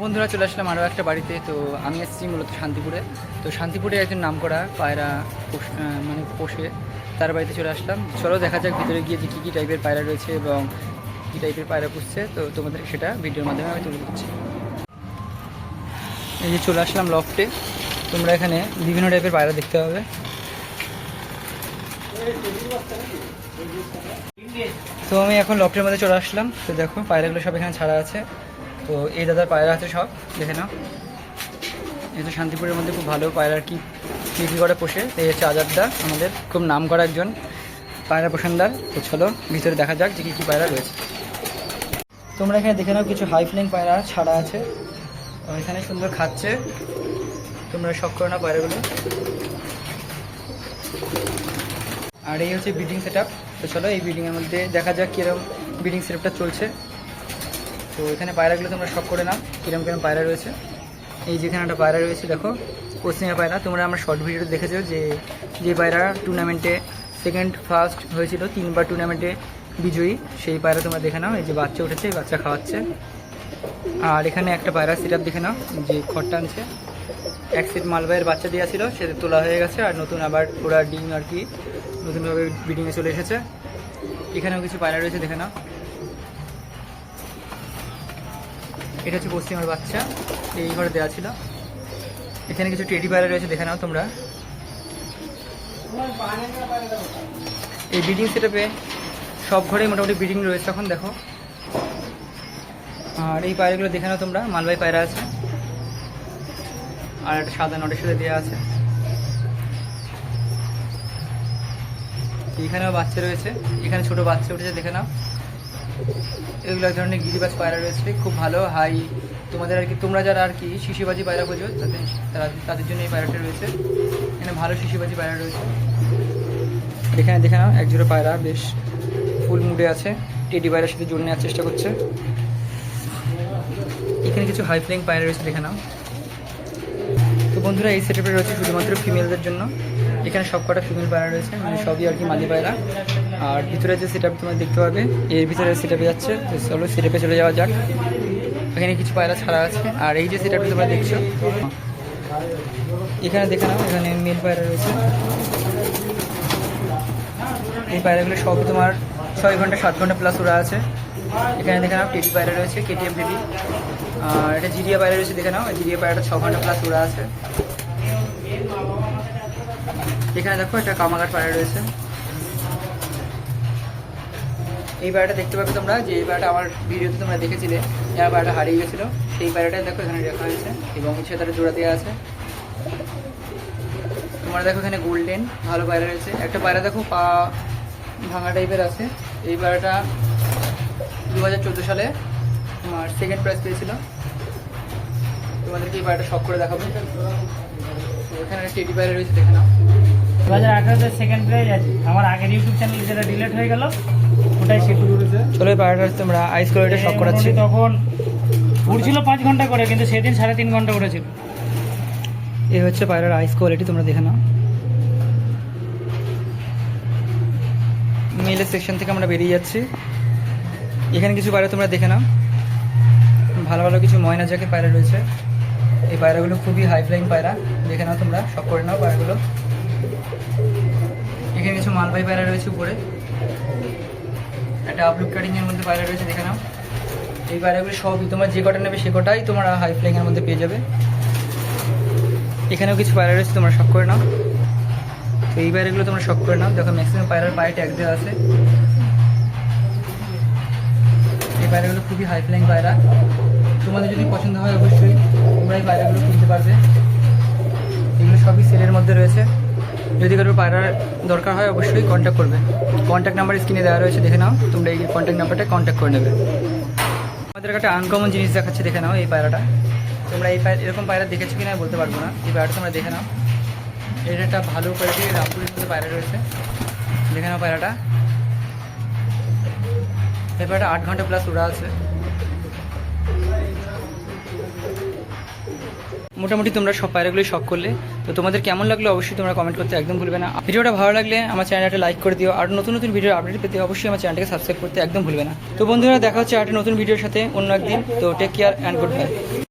বন্ধুরা চলে আসলাম আরও একটা বাড়িতে। তো আমি এসেছি মূলত শান্তিপুরে। তো শান্তিপুরে একজন নাম করা পায়রা মানে পোষে, তার বাড়িতে চলে আসলাম। চলো দেখা যাক ভিতরে গিয়ে যে কী কী টাইপের পায়রা রয়েছে এবং কী টাইপের পায়রা পুষছে। তো তোমাদের সেটা ভিডিওর মাধ্যমে আমি তুলে দিচ্ছি এই যে চলে আসলাম লফটে তোমরা এখানে বিভিন্ন টাইপের পায়রা দেখতে পাবে। তো আমি এখন লফটের মধ্যে চলে আসলাম। তো দেখো পায়রাগুলো সব এখানে ছাড়া আছে। তো এই দাদার পায়রা আছে সব, দেখে নাও। এই তো শান্তিপুরের মধ্যে খুব ভালো পায়রা আর কি বিক্রি করে পোষে এই হচ্ছে আজাদদা আমাদের খুব নাম করা একজন পায়রা পোষণদার। তো চলো, ভিতরে দেখা যাক যে কী কী পায়রা রয়েছে। তোমরা এখানে দেখে নাও কিছু হাই ফ্লাইং পায়রা ছাড়া আছে। এখানে সুন্দর খাচ্ছে। তোমরা শখ করো না পায়রাগুলো। আর এই হচ্ছে ব্রিডিং সেট আপ তো চলো, এই ব্রিডিংয়ের মধ্যে দেখা যাক কীরকম ব্রিডিং সেটআপটা চলছে। তো এখানে পায়রাগুলো তোমরা শখ করে নাও, কিরম কিরম পায়রা রয়েছে। এই যেখানে একটা পায়রা রয়েছে, দেখো, পশ্চিমের পায়রা। তোমরা আমার শর্ট ভিডিওতে দেখেছ যে যে পায়রা টুর্নামেন্টে সেকেন্ড ফার্স্ট হয়েছিল, তিনবার টুর্নামেন্টে বিজয়ী। সেই পায়রা তোমরা দেখে নাও, এই যে বাচ্চা উঠেছে, বাচ্চা খাওয়াচ্ছে। আর এখানে একটা পায়রা সেট দেখে নাও, যে খড় টানছে। এক সেট মালবাইয়ের বাচ্চা দেওয়া ছিল সেটা তোলা হয়ে গেছে, আর নতুন আবার ওরা ডিম আর কি নতুনভাবে ব্রিডিংয়ে চলে এসেছে। এখানেও কিছু পায়রা রয়েছে, দেখে নাও। এটা হচ্ছে পশ্চিমের বাচ্চা। এই ঘরে দেওয়া ছিল। এখানে কিছু টেডি পায়রা রয়েছে, দেখে নাও তোমরা। এই ব্রিডিং সেটআপে সব ঘরেই মোটামুটি ব্রিডিং রয়েছে এখন, দেখো। আর এই পায়রাগুলো দেখে নাও তোমরা মালবাই পায়রা আছে। আর একটা সাদা নটের সাথে দেওয়া আছে। এখানেও বাচ্চা রয়েছে। এখানে ছোট বাচ্চা উঠেছে, দেখে নাও। এগুলো এক ধরনের গিরিবাজ পায়রা রয়েছে, খুব ভালো। হাই, তোমাদের আর কি, তোমরা যারা আর কি শিশুবাজি পায়রা বোঝো, তাদের তাদের জন্য এই পায়রাটা রয়েছে। এখানে ভালো শিশুবাজি পায়রা রয়েছে। এখানে দেখে নাও এক জোড়া পায়রা, বেশ ফুল মুডে আছে। টেডি পায়রার সাথে জোর নেওয়ার চেষ্টা করছে। এখানে কিছু হাই ফ্লাইং পায়রা রয়েছে, দেখে নাও। তো বন্ধুরা, এই সেটআপে রয়েছে শুধুমাত্র ফিমেলদের জন্য। এখানে সব কটা ফিমেল পায়রা রয়েছে মানে সবই আর কি মালি পায়রা। আর ভিতরে যে সেটআপ তোমরা দেখতে পাবে, এর ভিতরে সেটআপে যাচ্ছে। তো চলো সেটআপে চলে যাওয়া যাক। এখানে কিছু পায়রা ছাড়া আছে। আর এই যে সেটআপটা তোমরা দেখছ, এখানে দেখে নাও, এখানে মেল পায়রা রয়েছে। এই পায়রাগুলো সব তোমার ছয় ঘণ্টা, সাত ঘণ্টা প্লাস ওরা আছে। এখানে দেখে নাও টেডি পায়রা রয়েছে কেটিএম টেডি আর এটা জিরিয়া পায়রা রয়েছে, দেখে নাও, জিরিয়া পায়রাটা ছ ঘণ্টা প্লাস ওরা আছে। এখানে দেখো, একটা কামাগার পায়রা রয়েছে। এই পায়রাটা দেখতে পাবে তোমরা, যে এই পায়রাটা আমার ভিডিওতে তোমরা দেখেছিলে যার পায়রাটা হারিয়ে গেছিল। সেই পায়রাটাই দেখো, এখানে রাখা হয়েছে, এবং সে তার জোড়া দেওয়া আছে। তোমরা দেখো এখানে গোল্ডেন, ভালো পায়রা রয়েছে। একটা পায়রা দেখো, পা ভাঙা টাইপের আছে। এই পায়রাটা দু হাজার চোদ্দ সালে তোমার সেকেন্ড প্রাইজ পেয়েছিল। তোমাদেরকে এই পায়রাটা শখ করে দেখাবো। এখানে একটা টেডি পায়রা রয়েছে, দেখে নাও। দু হাজার আঠারোতে সেকেন্ড প্রাইজ আছে। আমার আগের ইউটিউব চ্যানেল যেটা ডিলেট হয়ে গেল চলো পায়রাটা তোমরা আইস করে এটা শখ করাচ্ছি। তখন উড়ছিল পাঁচ ঘণ্টা করে কিন্তু সেদিন সাড়ে তিন ঘণ্টা উড়েছিল। এই হচ্ছে পায়রার আইস কোয়ালিটি তোমরা দেখে নাও। মেলের সেকশন থেকে আমরা বেরিয়ে যাচ্ছি। এখানে কিছু পায়রা তোমরা দেখে নাও। ভালো ভালো কিছু ময়না জাকের পায়রা রয়েছে। এই পায়রাগুলো খুবই হাই ফ্লাইং পায়রা দেখে নাও তোমরা সব করে নাও পায়রাগুলো এখানে কিছু মালবাই পায়রা রয়েছে উপরে। একটা আপলুক কাটিংয়ের মধ্যে পায়রা রয়েছে, দেখে নাও। এই পায়রাগুলো সবই তোমার যে কটা নেবে সে কটাই তোমরা হাই ফ্লাইংয়ের মধ্যে পেয়ে যাবে। এখানেও কিছু পায়রা রয়েছে, তোমরা শখ করে নাও। তো এই পায়রাগুলো তোমরা শখ করে নাও। দেখো ম্যাক্সিমাম পায়রার পায়ে ট্যাগ দেওয়া আছে। এই পায়রাগুলো খুবই হাই ফ্লাইং পায়রা তোমাদের যদি পছন্দ হয়, অবশ্যই তোমরা এই পায়রাগুলো কিনতে পারবে। এগুলো সবই সেলের মধ্যে রয়েছে। যদি কারোর পায়রার দরকার হয়, অবশ্যই কন্ট্যাক্ট করবে। কন্ট্যাক্ট নাম্বার স্ক্রিনে দেওয়া রয়েছে, দেখে নাও। তোমরা এই কন্ট্যাক্ট নাম্বারটা কন্ট্যাক্ট করে নেবে। আমাদের একটা আনকমন জিনিস দেখাচ্ছে, দেখে নাও এই পায়রাটা। তোমরা এই পায়রা এরকম পায়রা দেখেছ কিনা, বলতে পারব না। এই পায়রাটা তোমরা দেখে নাও। এটা একটা ভালো কোয়ালিটির রামপুরের মধ্যে পায়রা রয়েছে। দেখে নাও পায়রাটা। এই পায়রাটা আট ঘণ্টা প্লাস উড়া আছে। মোটামুটি তোমরা সব পায়রাগুলোই শখ করলে। তো তোমাদের কেমন লাগল অবশ্যই তোমরা কমেন্ট করতে একদম ভুলবে না। ভিডিওটা ভালো লাগলে আমার চ্যানেলটা লাইক করে দিও। আর নতুন নতুন ভিডিও আপডেট পেতে অবশ্যই আমার চ্যানেলটাকে সাবস্ক্রাইব করতে একদম ভুলবে না। তো বন্ধুরা, দেখা হচ্ছে আর নতুন ভিডিওর সাথে অন্য একদিন। তো take care and good bye